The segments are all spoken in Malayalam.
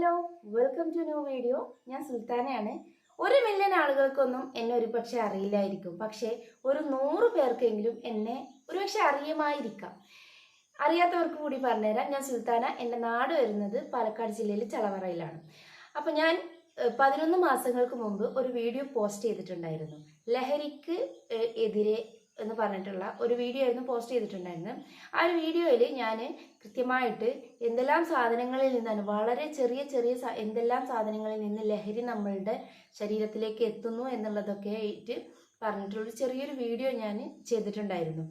Hello welcome to new video ഞാൻ സുൽത്താനയാണ്. ഒരു മില്യൺ ആളുകൾക്കൊന്നും എന്നെ ഒരു പക്ഷെ അറിയില്ലായിരിക്കും. പക്ഷേ ഒരു നൂറ് പേർക്കെങ്കിലും എന്നെ ഒരു പക്ഷെ അറിയുമായിരിക്കാം. അറിയാത്തവർക്ക് കൂടി പറഞ്ഞുതരാം. ഞാൻ സുൽത്താന. എന്റെ നാട് വരുന്നത് പാലക്കാട് ജില്ലയിലെ ചളവറയിലാണ്. അപ്പം ഞാൻ പതിനൊന്ന് മാസങ്ങൾക്ക് മുമ്പ് ഒരു വീഡിയോ പോസ്റ്റ് ചെയ്തിട്ടുണ്ടായിരുന്നു. ലഹരിക്ക് എതിരെ എന്ന് പറഞ്ഞിട്ടുള്ള ഒരു വീഡിയോ ആയിരുന്നു പോസ്റ്റ് ചെയ്തിട്ടുണ്ടായിരുന്നു ആ ഒരു വീഡിയോയിൽ ഞാൻ കൃത്യമായിട്ട് എന്തെല്ലാം സാധനങ്ങളിൽ നിന്നാണ് വളരെ ചെറിയ ചെറിയ എന്തെല്ലാം സാധനങ്ങളിൽ നിന്ന് ലഹരി നമ്മളുടെ ശരീരത്തിലേക്ക് എത്തുന്നു എന്നുള്ളതൊക്കെ ആയിട്ട് പറഞ്ഞിട്ടുള്ള ചെറിയൊരു വീഡിയോ ഞാൻ ചെയ്തിട്ടുണ്ടായിരുന്നു.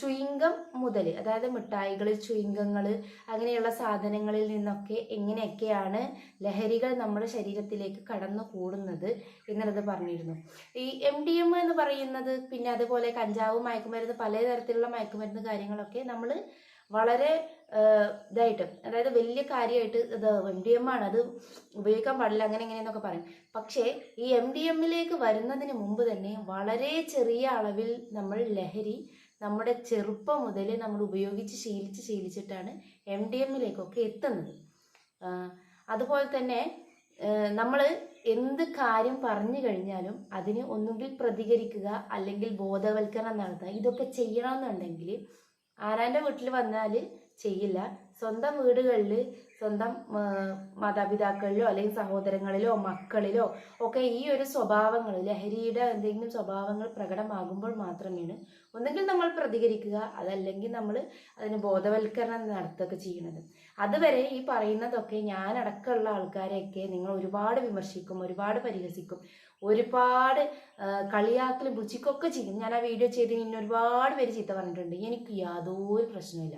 ചുയിങ്കം മുതൽ അതായത് മിഠായികൾ ചുയിങ്കങ്ങൾ അങ്ങനെയുള്ള സാധനങ്ങളിൽ നിന്നൊക്കെ എങ്ങനെയൊക്കെയാണ് ലഹരികൾ നമ്മുടെ ശരീരത്തിലേക്ക് കടന്നു കൂടുന്നത് എന്നുള്ളത് പറഞ്ഞിരുന്നു. ഈ എം ഡി എം എന്ന് പറയുന്നത് പിന്നെ അതുപോലെ കഞ്ചാവ് മയക്കുമരുന്ന് പലതരത്തിലുള്ള മയക്കുമരുന്ന് കാര്യങ്ങളൊക്കെ നമ്മൾ വളരെ ഇതായിട്ട് അതായത് വലിയ കാര്യമായിട്ട് ഇത് എം ഡി എം ആണ്. അത് ഉപയോഗിക്കാൻ പാടില്ല അങ്ങനെ എങ്ങനെയെന്നൊക്കെ പറയും. പക്ഷേ ഈ എം ഡി എമ്മിലേക്ക് വരുന്നതിന് മുമ്പ് തന്നെ വളരെ ചെറിയ അളവിൽ നമ്മൾ ലഹരി നമ്മുടെ ചെറുപ്പം മുതൽ നമ്മൾ ഉപയോഗിച്ച് ശീലിച്ച് ശീലിച്ചിട്ടാണ് എം ഡി എമ്മിലേക്കൊക്കെ എത്തുന്നത്. അതുപോലെ തന്നെ നമ്മൾ എന്ത് കാര്യം പറഞ്ഞു കഴിഞ്ഞാലും അതിന് ഒന്നുകിൽ പ്രതികരിക്കുക അല്ലെങ്കിൽ ബോധവൽക്കരണം നടത്തുക ഇതൊക്കെ ചെയ്യണമെന്നുണ്ടെങ്കിൽ ആരാന്റെ വീട്ടിൽ വന്നാൽ ചെയ്യില്ല. സ്വന്തം വീടുകളിൽ സ്വന്തം മാതാപിതാക്കളിലോ അല്ലെങ്കിൽ സഹോദരങ്ങളിലോ മക്കളിലോ ഒക്കെ ഈ ഒരു സ്വഭാവങ്ങൾ ലഹരിയുടെ എന്തെങ്കിലും സ്വഭാവങ്ങൾ പ്രകടമാകുമ്പോൾ മാത്രമാണ് ഒന്നുകിൽ നമ്മൾ പ്രതികരിക്കുക അതല്ലെങ്കിൽ നമ്മൾ അതിന് ബോധവൽക്കരണം നടത്തുകയൊക്കെ ചെയ്യുന്നത്. അതുവരെ ഈ പറയുന്നതൊക്കെ ഞാനടക്കമുള്ള ആൾക്കാരെയൊക്കെ നിങ്ങൾ ഒരുപാട് വിമർശിക്കും ഒരുപാട് പരിഹസിക്കും. ഒരുപാട് കളിയാക്കൽ പുച്ചിക്കൊക്കെ ചെയ്യും. ഞാൻ ആ വീഡിയോ ചെയ്ത് ഇന്നെ ഒരുപാട് പേര് ചീത്ത പറഞ്ഞിട്ടുണ്ട്. എനിക്ക് യാതൊരു പ്രശ്നമില്ല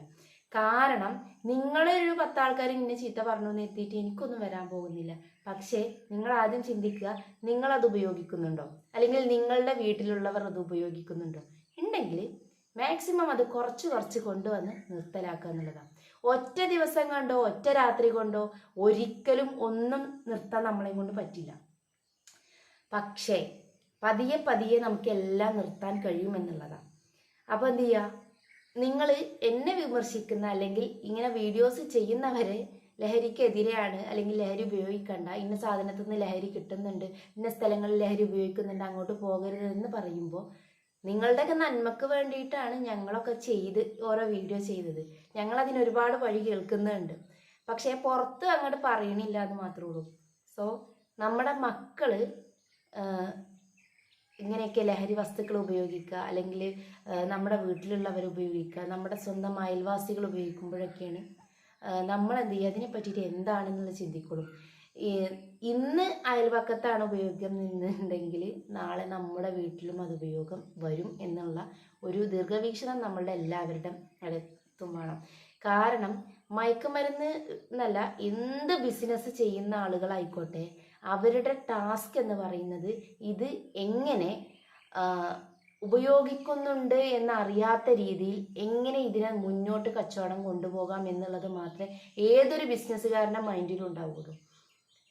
കാരണം നിങ്ങളൊരു പത്താൾക്കാർ ഇങ്ങനെ ചീത്ത പറഞ്ഞു എന്ന് എത്തിയിട്ട് എനിക്കൊന്നും വരാൻ പോകുന്നില്ല. പക്ഷേ നിങ്ങൾ ആദ്യം ചിന്തിക്കുക നിങ്ങളത് ഉപയോഗിക്കുന്നുണ്ടോ? അല്ലെങ്കിൽ നിങ്ങളുടെ വീട്ടിലുള്ളവർ അത് ഉപയോഗിക്കുന്നുണ്ടോ? ഉണ്ടെങ്കിൽ മാക്സിമം അത് കുറച്ച് കുറച്ച് കൊണ്ടുവന്ന് നിർത്തലാക്കുക എന്നുള്ളതാണ്. ഒറ്റ ദിവസം കൊണ്ടോ ഒറ്റ രാത്രി കൊണ്ടോ ഒരിക്കലും ഒന്നും നിർത്താൻ നമ്മളെ കൊണ്ട് പറ്റില്ല. പക്ഷേ പതിയെ പതിയെ നമുക്ക് എല്ലാം നിർത്താൻ കഴിയുമെന്നുള്ളതാണ്. അപ്പോൾ എന്ത് ചെയ്യുക നിങ്ങൾ എന്നെ വിമർശിക്കുന്ന അല്ലെങ്കിൽ ഇങ്ങനെ വീഡിയോസ് ചെയ്യുന്നവരെ ലഹരിക്കെതിരെയാണ് അല്ലെങ്കിൽ ലഹരി ഉപയോഗിക്കണ്ട ഇന്ന സാധനത്തിൽ നിന്ന് ലഹരി കിട്ടുന്നുണ്ട് ഇന്ന സ്ഥലങ്ങളിൽ ലഹരി ഉപയോഗിക്കുന്നുണ്ട് അങ്ങോട്ട് പോകരുതെന്ന് പറയുമ്പോൾ നിങ്ങളുടെയൊക്കെ നന്മക്ക് വേണ്ടിയിട്ടാണ് ഞങ്ങളൊക്കെ ചെയ്ത് ഓരോ വീഡിയോ ചെയ്തത്. ഞങ്ങൾ അതിന് ഒരുപാട് വഴി കേൾക്കുന്നുണ്ട്. പക്ഷേ പുറത്ത് അങ്ങോട്ട് പറയണില്ല എന്ന് മാത്രമേ ഉള്ളൂ. സോ നമ്മുടെ മക്കൾ ഇങ്ങനെയൊക്കെ ലഹരി വസ്തുക്കൾ ഉപയോഗിക്കുക അല്ലെങ്കിൽ നമ്മുടെ വീട്ടിലുള്ളവർ ഉപയോഗിക്കുക നമ്മുടെ സ്വന്തം അയൽവാസികൾ ഉപയോഗിക്കുമ്പോഴൊക്കെയാണ് നമ്മൾ എന്ത് ചെയ്യുക അതിനെ പറ്റിയിട്ട് എന്താണെന്നുള്ളത് ചിന്തിക്കുള്ളൂ ഇന്ന് അയൽവക്കത്താണ് ഉപയോഗം നിന്നുണ്ടെങ്കിൽ നാളെ നമ്മുടെ വീട്ടിലും അത് ഉപയോഗം വരും എന്നുള്ള ഒരു ദീർഘവീക്ഷണം നമ്മളുടെ എല്ലാവരുടെ അടുത്തും വേണം. കാരണം മയക്കുമരുന്ന് എന്നല്ല എന്ത് ബിസിനസ് ചെയ്യുന്ന ആളുകളായിക്കോട്ടെ അവരുടെ ടാസ്ക് എന്ന് പറയുന്നത് ഇത് എങ്ങനെ ഉപയോഗിക്കുന്നുണ്ട് എന്നറിയാത്ത രീതിയിൽ എങ്ങനെ ഇതിനെ മുന്നോട്ട് കച്ചവടം കൊണ്ടുപോകാം എന്നുള്ളത് മാത്രമേ ഏതൊരു ബിസിനസ്സുകാരന്റെ മൈൻഡിലും ഉണ്ടാവുള്ളൂ.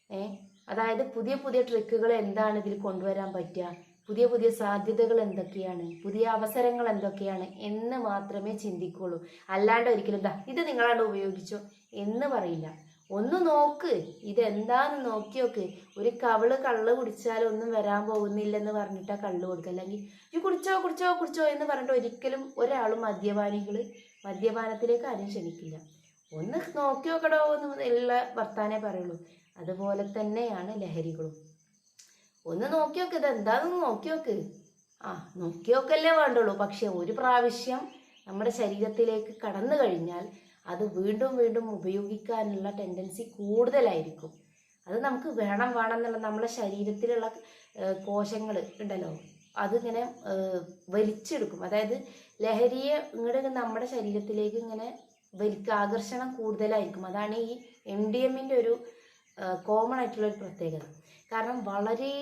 ഏ അതായത് പുതിയ പുതിയ ട്രിക്കുകൾ എന്താണ് ഇതിൽ കൊണ്ടുവരാൻ പറ്റുക? പുതിയ പുതിയ സാധ്യതകൾ എന്തൊക്കെയാണ്? പുതിയ അവസരങ്ങൾ എന്തൊക്കെയാണ്? എന്ന് മാത്രമേ ചിന്തിക്കുള്ളൂ. അല്ലാണ്ട് ഒരിക്കലും ദാ ഇത് നിങ്ങളാണ് ഉപയോഗിച്ചോ എന്ന് പറയില്ല. ഒന്ന് നോക്ക്. ഇതെന്താന്ന് നോക്കി നോക്ക്. ഒരു കവൾ കള്ള് കുടിച്ചാൽ ഒന്നും വരാൻ പോകുന്നില്ലെന്ന് പറഞ്ഞിട്ടാ കള്ള് കൊടുക്കുക. അല്ലെങ്കിൽ ഈ കുടിച്ചോ കുടിച്ചോ കുടിച്ചോ എന്ന് പറഞ്ഞിട്ട് ഒരിക്കലും ഒരാളും മദ്യപാനികൾ മദ്യപാനത്തിലേക്ക് ആരും ക്ഷണിക്കില്ല. ഒന്ന് നോക്കി നോക്കടോ എന്ന് ഉള്ള വർത്താനേ പറയുള്ളൂ. അതുപോലെ തന്നെയാണ് ലഹരികളും. ഒന്ന് നോക്കി നോക്ക്. ഇത് എന്താണെന്ന് നോക്കി നോക്ക്. ആ നോക്കി നോക്കല്ലേ വേണ്ടുള്ളൂ. പക്ഷെ ഒരു പ്രാവശ്യം നമ്മുടെ ശരീരത്തിലേക്ക് കടന്നു കഴിഞ്ഞാൽ അത് വീണ്ടും വീണ്ടും ഉപയോഗിക്കാനുള്ള ടെൻഡൻസി കൂടുതലായിരിക്കും. അത് നമുക്ക് വേണം വേണം എന്നുള്ള നമ്മുടെ ശരീരത്തിലുള്ള കോശങ്ങൾ ഉണ്ടല്ലോ അതിങ്ങനെ വലിച്ചെടുക്കും. അതായത് ലഹരിയെ ഇങ്ങോട്ട് നമ്മുടെ ശരീരത്തിലേക്ക് ഇങ്ങനെ വലിക്ക ആകർഷണം കൂടുതലായിരിക്കും. അതാണ് ഈ എം ഡി എമ്മിന്റെ ഒരു കോമൺ ആയിട്ടുള്ള ഒരു പ്രത്യേകത. കാരണം വളരെ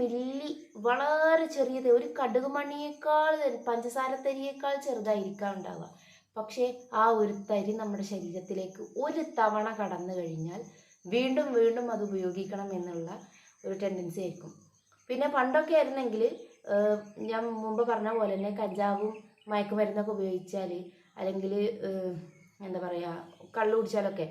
മില്ലി വളരെ ചെറിയത് ഒരു കടുക് മണിയേക്കാൾ പഞ്ചസാര തരിയേക്കാൾ ചെറുതായിരിക്കാം ഉണ്ടാവുക പക്ഷേ ആ ഒരു തരി നമ്മുടെ ശരീരത്തിലേക്ക് ഒരു തവണ കടന്നു കഴിഞ്ഞാൽ വീണ്ടും വീണ്ടും അത് ഉപയോഗിക്കണം എന്നുള്ള ഒരു ടെൻഡൻസി ആയിരിക്കും. പിന്നെ പണ്ടൊക്കെ ആയിരുന്നെങ്കിൽ ഞാൻ മുമ്പ് പറഞ്ഞ പോലെ തന്നെ കഞ്ചാവും മയക്കുമരുന്നൊക്കെ ഉപയോഗിച്ചാൽ അല്ലെങ്കിൽ എന്താ പറയുക കള്ളു കുടിച്ചാലൊക്കെ.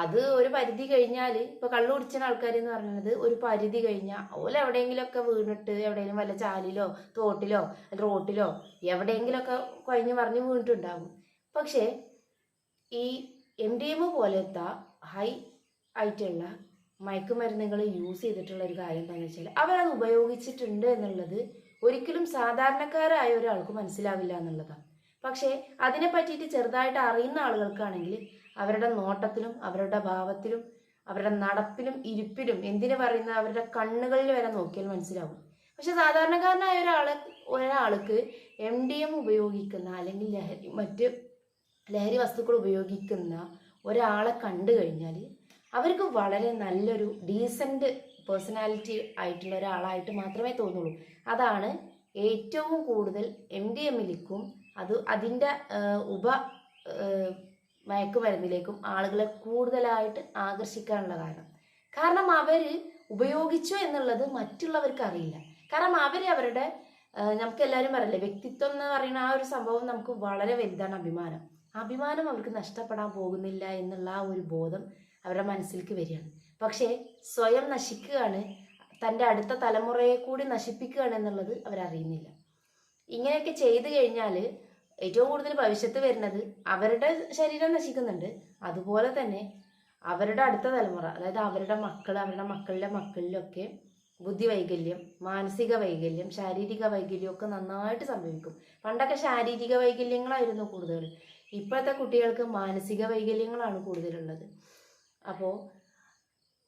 അത് ഒരു പരിധി കഴിഞ്ഞാൽ ഇപ്പൊ കള്ളു കുടിച്ച ആൾക്കാർ എന്ന് പറയുന്നത് ഒരു പരിധി കഴിഞ്ഞാൽ ഓല എവിടെയെങ്കിലുമൊക്കെ വീണിട്ട് എവിടെയെങ്കിലും വല്ല ചാലിലോ തോട്ടിലോ റോട്ടിലോ എവിടെയെങ്കിലുമൊക്കെ കഴിഞ്ഞ് മറിഞ്ഞ് വീണിട്ടുണ്ടാകും പക്ഷേ ഈ എം ഡി എം പോലത്തെ ഹൈ ആയിട്ടുള്ള മയക്കുമരുന്നുകൾ യൂസ് ചെയ്തിട്ടുള്ള ഒരു കാര്യം എന്താണെന്ന് വെച്ചാൽ അവരത് ഉപയോഗിച്ചിട്ടുണ്ട് എന്നുള്ളത് ഒരിക്കലും സാധാരണക്കാരായ ഒരാൾക്ക് മനസ്സിലാവില്ല എന്നുള്ളതാണ് പക്ഷേ അതിനെ പറ്റിയിട്ട് ചെറുതായിട്ട് അറിയുന്ന ആളുകൾക്കാണെങ്കിൽ അവരുടെ നോട്ടത്തിലും അവരുടെ ഭാവത്തിലും അവരുടെ നടപ്പിലും ഇരിപ്പിലും എന്തിനു പറയുന്ന അവരുടെ കണ്ണുകളിൽ വരെ നോക്കിയാൽ മനസ്സിലാവും. പക്ഷെ സാധാരണക്കാരനായ ഒരാൾ ഒരാൾക്ക് എം ഡി എം ഉപയോഗിക്കുന്ന അല്ലെങ്കിൽ ലഹരി മറ്റ് ലഹരി വസ്തുക്കൾ ഉപയോഗിക്കുന്ന ഒരാളെ കണ്ടു കഴിഞ്ഞാൽ അവർക്ക് വളരെ നല്ലൊരു ഡീസന്റ് പേഴ്സണാലിറ്റി ആയിട്ടുള്ള ഒരാളായിട്ട് മാത്രമേ തോന്നുള്ളൂ. അതാണ് ഏറ്റവും കൂടുതൽ എം ഡി എമ്മിലേക്കും അത് അതിന്റെ ഉപ മയക്കുമരുന്നിലേക്കും ആളുകളെ കൂടുതലായിട്ട് ആകർഷിക്കാനുള്ള കാരണം. കാരണം അവർ ഉപയോഗിച്ചു എന്നുള്ളത് മറ്റുള്ളവർക്ക് അറിയില്ല. കാരണം അവർ അവരുടെ നമുക്ക് എല്ലാവരും പറയില്ലേ വ്യക്തിത്വം എന്ന് പറയുന്ന ആ ഒരു സംഭവം നമുക്ക് വളരെ വലുതാണ് അഭിമാനം. അഭിമാനം അവർക്ക് നഷ്ടപ്പെടാൻ പോകുന്നില്ല എന്നുള്ള ആ ഒരു ബോധം അവരുടെ മനസ്സിലേക്ക് വരികയാണ്. പക്ഷേ സ്വയം നശിക്കുകയാണ് തന്റെ അടുത്ത തലമുറയെ കൂടി നശിപ്പിക്കുകയാണ് എന്നുള്ളത് അവരറിയുന്നില്ല. ഇങ്ങനെയൊക്കെ ചെയ്തു കഴിഞ്ഞാൽ ഏറ്റവും കൂടുതൽ ഭവിഷ്യത്ത് വരുന്നത് അവരുടെ ശരീരം നശിക്കുന്നുണ്ട്. അതുപോലെ തന്നെ അവരുടെ അടുത്ത തലമുറ അതായത് അവരുടെ മക്കൾ അവരുടെ മക്കളുടെ മക്കളിലൊക്കെ ബുദ്ധി വൈകല്യം മാനസിക വൈകല്യം ശാരീരിക വൈകല്യം ഒക്കെ നന്നായിട്ട് സംഭവിക്കും. പണ്ടൊക്കെ ശാരീരിക വൈകല്യങ്ങളായിരുന്നു കൂടുതൽ. ഇപ്പോഴത്തെ കുട്ടികൾക്ക് മാനസിക വൈകല്യങ്ങളാണ് കൂടുതലുള്ളത്. അപ്പോൾ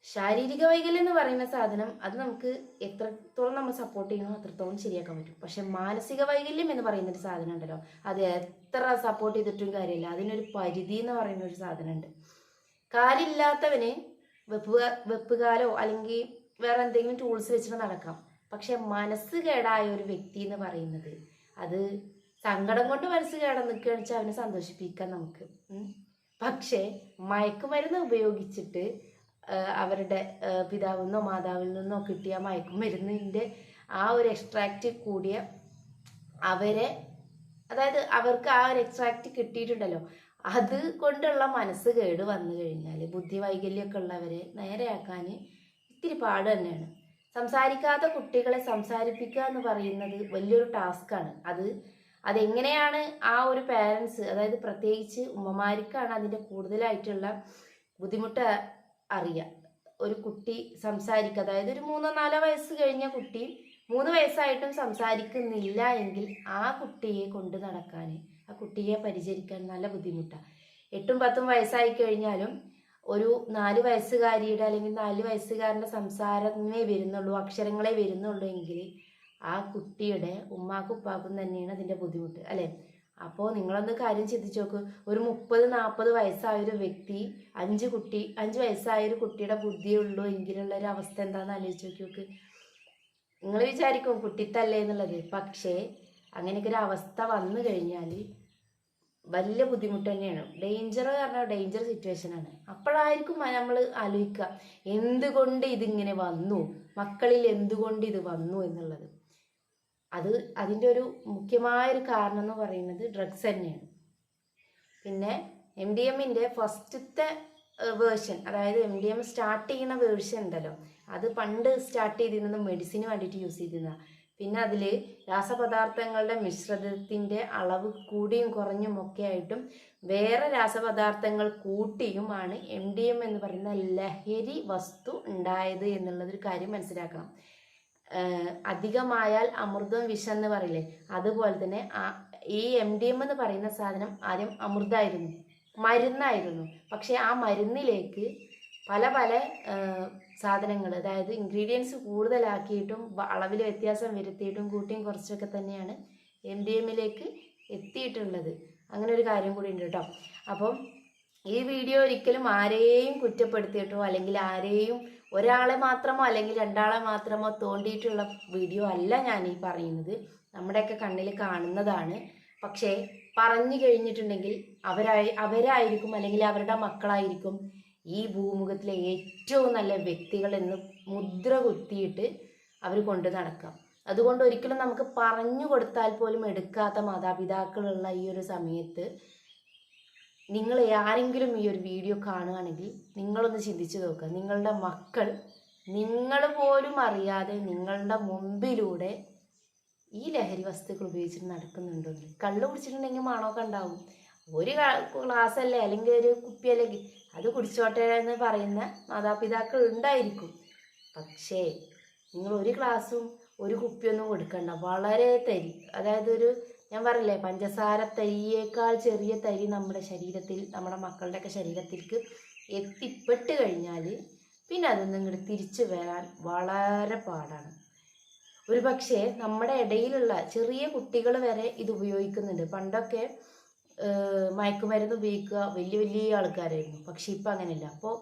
ശാരീരിക വൈകല്യം എന്ന് പറയുന്ന സാധനം അത് നമുക്ക് എത്രത്തോളം നമ്മൾ സപ്പോർട്ട് ചെയ്യണോ അത്രത്തോളം ശരിയാക്കാൻ പറ്റും. പക്ഷെ മാനസിക വൈകല്യം എന്ന് പറയുന്ന ഒരു സാധനം ഉണ്ടല്ലോ അത് എത്ര സപ്പോർട്ട് ചെയ്തിട്ടും കാര്യമില്ല. അതിനൊരു പരിധി എന്ന് പറയുന്ന ഒരു സാധനമുണ്ട്. കാലില്ലാത്തവന് വെപ്പ് വെപ്പുകാലോ അല്ലെങ്കിൽ വേറെ എന്തെങ്കിലും ടൂൾസ് വെച്ചിട്ട് നടക്കാം. പക്ഷെ മനസ്സ് കേടായ ഒരു വ്യക്തി എന്ന് പറയുന്നത് അത് സങ്കടം കൊണ്ട് മനസ്സ് കേടാൻ നിൽക്കുകയാണെന്ന് വെച്ചാൽ അവനെ സന്തോഷിപ്പിക്കാം നമുക്ക്. പക്ഷേ മയക്കുമരുന്ന് ഉപയോഗിച്ചിട്ട് അവരുടെ പിതാവിൽ നിന്നോ മാതാവിൽ നിന്നോ കിട്ടിയ മയക്കുമരുന്നിന്റെ ആ ഒരു എക്സ്ട്രാക്റ്റ് കൂടിയ അവരെ അതായത് അവർക്ക് ആ ഒരു എക്സ്ട്രാക്റ്റ് കിട്ടിയിട്ടുണ്ടല്ലോ അത് കൊണ്ടുള്ള മനസ്സ് കേട് വന്നു കഴിഞ്ഞാൽ ബുദ്ധി വൈകല്യമൊക്കെ ഉള്ളവരെ നേരെയാക്കാൻ ഇത്തിരി പാട് തന്നെയാണ്. സംസാരിക്കാത്ത കുട്ടികളെ സംസാരിപ്പിക്കുക എന്ന് പറയുന്നത് വലിയൊരു ടാസ്ക്കാണ് അത് അതെങ്ങനെയാണ് ആ ഒരു പാരൻസ് അതായത് പ്രത്യേകിച്ച് ഉമ്മമാർക്കാണ് അതിന്റെ കൂടുതലായിട്ടുള്ള ബുദ്ധിമുട്ട് അറിയുക. ഒരു കുട്ടി സംസാരിക്കുക അതായത് ഒരു മൂന്നോ നാലോ വയസ്സ് കഴിഞ്ഞ കുട്ടി മൂന്ന് വയസ്സായിട്ടും സംസാരിക്കുന്നില്ല എങ്കിൽ ആ കുട്ടിയെ കൊണ്ട് നടക്കാൻ ആ കുട്ടിയെ പരിചരിക്കാൻ നല്ല ബുദ്ധിമുട്ടാണ്. എട്ടും പത്തും വയസ്സായി കഴിഞ്ഞാലും ഒരു നാല് വയസ്സുകാരിയുടെ അല്ലെങ്കിൽ നാല് വയസ്സുകാരന്റെ സംസാരമേ വരുന്നുള്ളൂ അക്ഷരങ്ങളെ വരുന്നുള്ളൂ എങ്കിൽ ആ കുട്ടിയുടെ ഉമ്മാക്കും ഉപ്പാക്കും തന്നെയാണ് അതിന്റെ ബുദ്ധിമുട്ട് അല്ലേ? അപ്പോൾ നിങ്ങളൊന്ന് കാര്യം ചിന്തിച്ച് നോക്ക്. ഒരു മുപ്പത് നാൽപ്പത് വയസ്സായ ഒരു വ്യക്തി അഞ്ച് കുട്ടി അഞ്ച് വയസ്സായ ഒരു കുട്ടിയുടെ ബുദ്ധിയുള്ളൂ എങ്കിലുള്ള ഒരു അവസ്ഥ എന്താണെന്ന് ആലോചിച്ച് നോക്കി നോക്ക്. നിങ്ങൾ വിചാരിക്കും കുട്ടിത്തല്ലേ എന്നുള്ളത്. പക്ഷേ അങ്ങനെയൊക്കെ ഒരു അവസ്ഥ വന്നു കഴിഞ്ഞാൽ വലിയ ബുദ്ധിമുട്ട് തന്നെയാണ്. ഡേഞ്ചർ പറഞ്ഞാൽ ഡേഞ്ചർ സിറ്റുവേഷൻ ആണ്. അപ്പോഴായിരിക്കും നമ്മൾ ആലോചിക്കുക എന്തുകൊണ്ട് ഇതിങ്ങനെ വന്നു? മക്കളിൽ എന്തുകൊണ്ട് ഇത് വന്നു എന്നുള്ളത്. അത് അതിന്റെ ഒരു മുഖ്യമായൊരു കാരണം എന്ന് പറയുന്നത് ഡ്രഗ്സ് തന്നെയാണ്. പിന്നെ എം ഡി എമ്മിന്റെ ഫസ്റ്റത്തെ വേർഷൻ അതായത് എം ഡി എം സ്റ്റാർട്ട് ചെയ്യുന്ന വേർഷൻ ഉണ്ടല്ലോ. അത് പണ്ട് സ്റ്റാർട്ട് ചെയ്തിരുന്നത് മെഡിസിന് വേണ്ടിയിട്ട് യൂസ് ചെയ്തിരുന്ന പിന്നെ അതിൽ രാസപദാർത്ഥങ്ങളുടെ മിശ്രിതത്തിന്റെ അളവ് കൂടിയും കുറഞ്ഞും ഒക്കെ ആയിട്ടും വേറെ രാസപദാർത്ഥങ്ങൾ കൂട്ടിയുമാണ് എം ഡി എം എന്ന് പറയുന്ന ലഹരി വസ്തു ഉണ്ടായത് എന്നുള്ളതൊരു കാര്യം മനസ്സിലാക്കണം. അധികമായാൽ അമൃതം വിഷം എന്ന് പറയില്ലേ? അതുപോലെ തന്നെ ഈ എം ഡി എം എന്ന് പറയുന്ന സാധനം ആദ്യം അമൃതായിരുന്നു മരുന്നായിരുന്നു. പക്ഷേ ആ മരുന്നിലേക്ക് പല പല സാധനങ്ങൾ അതായത് ഇൻഗ്രീഡിയൻസ് കൂടുതലാക്കിയിട്ടും അളവിൽ വ്യത്യാസം വരുത്തിയിട്ടും കൂട്ടിയും കുറച്ചൊക്കെ തന്നെയാണ് എം ഡി എമ്മിലേക്ക് എത്തിയിട്ടുള്ളത്. അങ്ങനെ ഒരു കാര്യം കൂടി ഉണ്ട് കേട്ടോ. അപ്പം ഈ വീഡിയോ ഒരിക്കലും ആരെയും കുറ്റപ്പെടുത്തിയിട്ടോ അല്ലെങ്കിൽ ആരെയും ഒരാളെ മാത്രമോ അല്ലെങ്കിൽ രണ്ടാളെ മാത്രമോ തോണ്ടിയിട്ടുള്ള വീഡിയോ അല്ല ഞാൻ ഈ പറയുന്നത്. നമ്മുടെയൊക്കെ കണ്ണിൽ കാണുന്നതാണ്. പക്ഷേ പറഞ്ഞു കഴിഞ്ഞിട്ടുണ്ടെങ്കിൽ അവരായി അവരായിരിക്കും അല്ലെങ്കിൽ അവരുടെ മക്കളായിരിക്കും ഈ ഭൂമുഖത്തിലെ ഏറ്റവും നല്ല വ്യക്തികൾ എന്ന് മുദ്ര കുത്തിയിട്ട് അവർ കൊണ്ട് നടക്കാം. അതുകൊണ്ട് ഒരിക്കലും നമുക്ക് പറഞ്ഞു കൊടുത്താൽ പോലും എടുക്കാത്ത മാതാപിതാക്കളുള്ള ഈ ഒരു സമയത്ത് നിങ്ങൾ ആരെങ്കിലും ഈ ഒരു വീഡിയോ കാണുകയാണെങ്കിൽ നിങ്ങളൊന്ന് ചിന്തിച്ചു നോക്കുക നിങ്ങളുടെ മക്കൾ നിങ്ങൾ പോലും അറിയാതെ നിങ്ങളുടെ മുമ്പിലൂടെ ഈ ലഹരി വസ്തുക്കൾ ഉപയോഗിച്ചിട്ട് നടക്കുന്നുണ്ടോ കള്ള് കുടിച്ചിട്ടുണ്ടെങ്കിൽ മണമൊക്കെ ഉണ്ടാവും. ഒരു ഗ്ലാസ് അല്ലേ അല്ലെങ്കിൽ ഒരു കുപ്പിയല്ലേ അത് കുടിച്ചോട്ടെ എന്ന് പറയുന്ന മാതാപിതാക്കൾ ഉണ്ടായിരിക്കും. പക്ഷേ നിങ്ങൾ ഒരു ഗ്ലാസും ഒരു കുപ്പിയൊന്നും കൊടുക്കണ്ട. വളരെ തരി അതായത് ഒരു ഞാൻ പറയില്ലേ പഞ്ചസാര തരിയേക്കാൾ ചെറിയ തരി നമ്മുടെ ശരീരത്തിൽ നമ്മുടെ മക്കളുടെയൊക്കെ ശരീരത്തിലേക്ക് എത്തിപ്പെട്ട് കഴിഞ്ഞാൽ പിന്നെ അതൊന്നും ഇങ്ങോട്ട് തിരിച്ചു വരാൻ വളരെ പാടാണ്. ഒരു പക്ഷേ നമ്മുടെ ഇടയിലുള്ള ചെറിയ കുട്ടികൾ വരെ ഇത് ഉപയോഗിക്കുന്നുണ്ട്. പണ്ടൊക്കെ മയക്കുമരുന്ന് ഉപയോഗിക്കുക വലിയ വലിയ ആൾക്കാരായിരുന്നു. പക്ഷെ ഇപ്പം അങ്ങനെയല്ല. അപ്പോൾ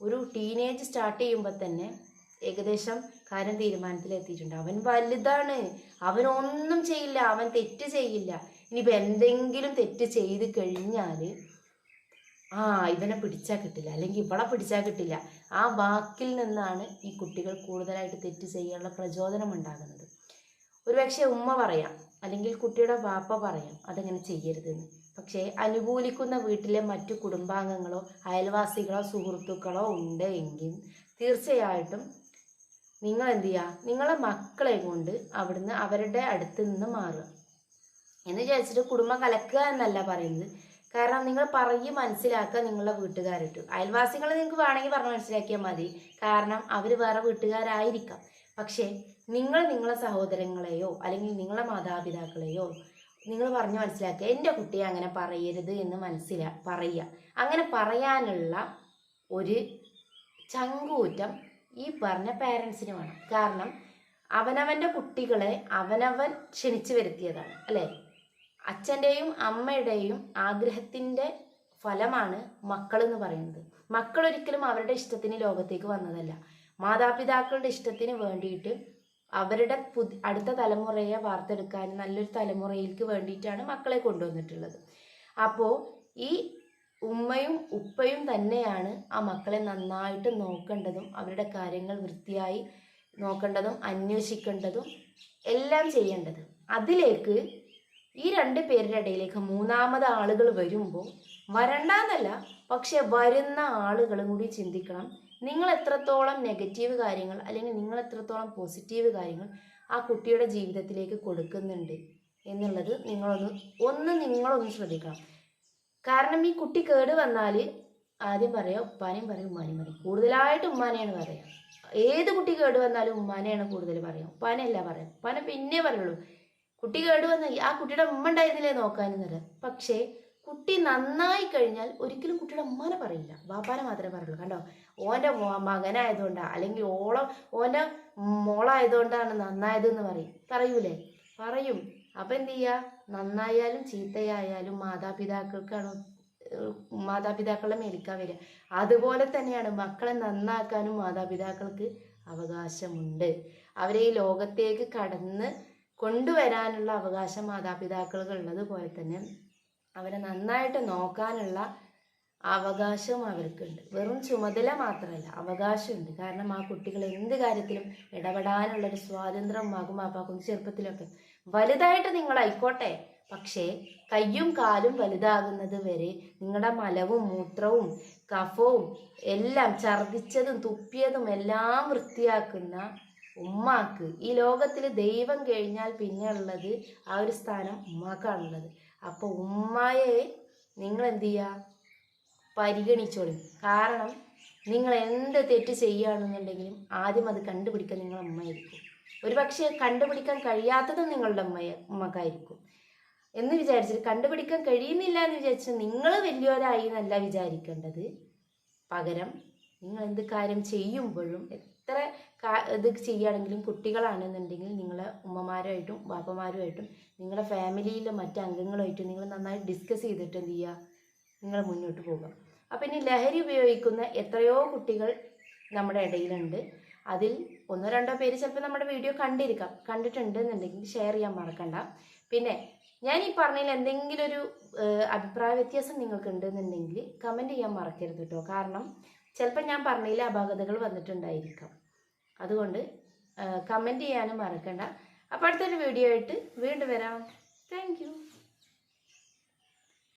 ഒരു ടീനേജ് സ്റ്റാർട്ട് ചെയ്യുമ്പോൾ തന്നെ ഏകദേശം കാര്യം തീരുമാനത്തിലെത്തിയിട്ടുണ്ട്. അവൻ വലുതാണ്. അവൻ ഒന്നും ചെയ്യില്ല. അവൻ തെറ്റ് ചെയ്യില്ല. ഇനിയിപ്പോൾ എന്തെങ്കിലും തെറ്റ് ചെയ്ത് കഴിഞ്ഞാൽ ആ ഇവനെ പിടിച്ചാൽ കിട്ടില്ല. അല്ലെങ്കിൽ ഇവളെ പിടിച്ചാൽ കിട്ടില്ല. ആ വാക്കിൽ നിന്നാണ് ഈ കുട്ടികൾ കൂടുതലായിട്ട് തെറ്റ് ചെയ്യാനുള്ള പ്രചോദനം ഉണ്ടാകുന്നത്. ഒരുപക്ഷെ ഉമ്മ പറയാം. അല്ലെങ്കിൽ കുട്ടിയുടെ വാപ്പ പറയാം അതങ്ങനെ ചെയ്യരുതെന്ന്. പക്ഷേ അനുകൂലിക്കുന്ന വീട്ടിലെ മറ്റു കുടുംബാംഗങ്ങളോ അയൽവാസികളോ സുഹൃത്തുക്കളോ ഉണ്ട് എങ്കിൽ തീർച്ചയായിട്ടും നിങ്ങൾ എന്ത് ചെയ്യുക നിങ്ങളെ മക്കളെ കൊണ്ട് അവിടുന്ന് അവരുടെ അടുത്ത് നിന്ന് മാറുക. എന്ന് വിചാരിച്ചിട്ട് കുടുംബം കലക്കുക എന്നല്ല പറയുന്നത്. കാരണം നിങ്ങൾ പറയും മനസ്സിലാക്കുക നിങ്ങളുടെ വീട്ടുകാരിട്ടു അയൽവാസികളെ നിങ്ങൾക്ക് വേണമെങ്കിൽ പറഞ്ഞ് മനസ്സിലാക്കിയാൽ മതി. കാരണം അവർ വേറെ വീട്ടുകാരായിരിക്കാം. പക്ഷേ നിങ്ങൾ നിങ്ങളെ സഹോദരങ്ങളെയോ അല്ലെങ്കിൽ നിങ്ങളെ മാതാപിതാക്കളെയോ നിങ്ങൾ പറഞ്ഞു മനസ്സിലാക്കുക. എന്റെ കുട്ടിയെ അങ്ങനെ പറയരുത് എന്ന് മനസ്സിലാ പറയുക. അങ്ങനെ പറയാനുള്ള ഒരു ചങ്കൂറ്റം ഈ പറഞ്ഞ പാരൻസിന് വേണം. കാരണം അവനവന്റെ കുട്ടികളെ അവനവൻ ക്ഷണിച്ചു വരുത്തിയതാണ് അല്ലേ? അച്ഛന്റെയും അമ്മയുടെയും ആഗ്രഹത്തിന്റെ ഫലമാണ് മക്കൾ എന്ന് പറയുന്നത്. മക്കൾ ഒരിക്കലും അവരുടെ ഇഷ്ടത്തിന് ലോകത്തേക്ക് വന്നതല്ല. മാതാപിതാക്കളുടെ ഇഷ്ടത്തിന് വേണ്ടിയിട്ട് അവരുടെ പുതി അടുത്ത തലമുറയെ വാർത്തെടുക്കാൻ നല്ലൊരു തലമുറയിലേക്ക് വേണ്ടിയിട്ടാണ് മക്കളെ കൊണ്ടുവന്നിട്ടുള്ളത്. അപ്പോൾ ഈ ഉമ്മയും ഉപ്പയും തന്നെയാണ് ആ മക്കളെ നന്നായിട്ട് നോക്കേണ്ടതും അവരുടെ കാര്യങ്ങൾ വൃത്തിയായി നോക്കേണ്ടതും അന്വേഷിക്കേണ്ടതും എല്ലാം ചെയ്യേണ്ടത്. അതിലേക്ക് ഈ രണ്ട് പേരുടെ ഇടയിലേക്ക് മൂന്നാമത് ആളുകൾ വരുമ്പോൾ വരണ്ടെന്നല്ല പക്ഷെ വരുന്ന ആളുകളും കൂടി ചിന്തിക്കണം. നിങ്ങൾ എത്രത്തോളം നെഗറ്റീവ് കാര്യങ്ങൾ അല്ലെങ്കിൽ നിങ്ങൾ എത്രത്തോളം പോസിറ്റീവ് കാര്യങ്ങൾ ആ കുട്ടിയുടെ ജീവിതത്തിലേക്ക് കൊടുക്കുന്നുണ്ട് എന്നുള്ളത് നിങ്ങളൊന്ന് ഒന്ന് നിങ്ങളൊന്ന് ശ്രദ്ധിക്കണം. കാരണം ഈ കുട്ടി കേട് വന്നാൽ ആദ്യം പറയാം ഉപ്പാനെയും പറയും ഉമ്മാനെയും പറയും. കൂടുതലായിട്ട് ഉമ്മാനെയാണ് പറയാം. ഏത് കുട്ടി കേട് വന്നാലും ഉമ്മാനെയാണ് കൂടുതൽ പറയാം. ഉപ്പാനെയല്ല പറയാം. ഉപ്പാനെ പിന്നെ പറയുള്ളൂ. കുട്ടി കേട് വന്ന ആ കുട്ടിയുടെ ഉമ്മ ഉണ്ടായിരുന്നില്ലേ നോക്കാനെന്നത് പക്ഷേ കുട്ടി നന്നായി കഴിഞ്ഞാൽ ഒരിക്കലും കുട്ടിയുടെ ഉമ്മാനെ പറയില്ല. വാപ്പാനെ മാത്രമേ പറയുള്ളൂ. കണ്ടോ? ഓന്റെ മകനായതുകൊണ്ടാണ് മകനായതുകൊണ്ടാ അല്ലെങ്കിൽ ഓളം ഓന്റെ മോളായതുകൊണ്ടാണ് നന്നായത് എന്ന് പറയും. പറയൂലേ? പറയും. അപ്പം എന്ത് ചെയ്യുക നന്നായാലും ചീത്തയായാലും മാതാപിതാക്കൾക്കാണ് മാതാപിതാക്കളുടെ മേലിക്കാൻ വരിക. അതുപോലെ തന്നെയാണ് മക്കളെ നന്നാക്കാനും മാതാപിതാക്കൾക്ക് അവകാശമുണ്ട്. അവരെ ഈ ലോകത്തേക്ക് കടന്ന് കൊണ്ടുവരാനുള്ള അവകാശം മാതാപിതാക്കൾക്ക് ഉള്ളത് പോലെ തന്നെ അവരെ നന്നായിട്ട് നോക്കാനുള്ള അവകാശവും അവർക്കുണ്ട്. വെറും ചുമതല മാത്രമല്ല അവകാശമുണ്ട്. കാരണം ആ കുട്ടികൾ എന്ത് കാര്യത്തിലും ഇടപെടാനുള്ളൊരു സ്വാതന്ത്ര്യം മകും അപ്പാക്കും ചെറുപ്പത്തിലൊക്കെ. വലുതായിട്ട് നിങ്ങളായിക്കോട്ടെ. പക്ഷേ കയ്യും കാലും വലുതാകുന്നത് വരെ നിങ്ങളുടെ മലവും മൂത്രവും കഫവും എല്ലാം ഛർദിച്ചതും തുപ്പിയതും എല്ലാം വൃത്തിയാക്കുന്ന ഉമ്മാക്ക് ഈ ലോകത്തിൽ ദൈവം കഴിഞ്ഞാൽ പിന്നെ ഉള്ളത് ആ ഒരു സ്ഥാനം ഉമ്മാക്കാണുള്ളത്. അപ്പോൾ ഉമ്മയെ നിങ്ങൾ എന്ത് ചെയ്യുക പരിഗണിച്ചോളും. കാരണം നിങ്ങൾ എന്ത് തെറ്റ് ചെയ്യുകയാണെന്നുണ്ടെങ്കിലും ആദ്യം അത് കണ്ടുപിടിക്കാൻ നിങ്ങളുടെ ഉമ്മയായിരിക്കും. ഒരു പക്ഷേ കണ്ടുപിടിക്കാൻ കഴിയാത്തത് നിങ്ങളുടെ മകായിരിക്കും. എന്ന് വിചാരിച്ചിട്ട് കണ്ടുപിടിക്കാൻ കഴിയുന്നില്ല എന്ന് വിചാരിച്ച് നിങ്ങൾ വലിയവരായി എന്നല്ല വിചാരിക്കേണ്ടത്. പകരം നിങ്ങൾ എന്ത് കാര്യം ചെയ്യുമ്പോഴും എത്ര ഇത് ചെയ്യുകയാണെങ്കിലും കുട്ടികളാണെന്നുണ്ടെങ്കിൽ നിങ്ങളെ ഉമ്മമാരുമായിട്ടും ബാപ്പമാരുമായിട്ടും നിങ്ങളുടെ ഫാമിലിയിലെ മറ്റ് അംഗങ്ങളുമായിട്ടും നിങ്ങൾ നന്നായി ഡിസ്കസ് ചെയ്തിട്ട് എന്ത് ചെയ്യുക? നിങ്ങൾ മുന്നോട്ട് പോകുക അപ്പം ഇനി ലഹരി ഉപയോഗിക്കുന്ന എത്രയോ കുട്ടികൾ നമ്മുടെ ഇടയിലുണ്ട്. അതിൽ ഒന്നോ രണ്ടോ പേര് ചിലപ്പോൾ നമ്മുടെ വീഡിയോ കണ്ടിരിക്കാം. കണ്ടിട്ടുണ്ട് എന്നുണ്ടെങ്കിൽ ഷെയർ ചെയ്യാൻ മറക്കണ്ട. പിന്നെ ഞാൻ ഈ പറഞ്ഞതിൽ എന്തെങ്കിലും ഒരു അഭിപ്രായ വ്യത്യാസം നിങ്ങൾക്ക് ഉണ്ടെന്നുണ്ടെങ്കിൽ കമന്റ് ചെയ്യാൻ മറക്കരുത് കേട്ടോ. കാരണം ചിലപ്പോൾ ഞാൻ പറഞ്ഞതിൽ അപാകതകൾ വന്നിട്ടുണ്ടായിരിക്കാം. അതുകൊണ്ട് കമന്റ് ചെയ്യാനും മറക്കണ്ട. അപ്പോൾ അടുത്തൊരു വീഡിയോ ആയിട്ട് വീണ്ടും വരാം. താങ്ക്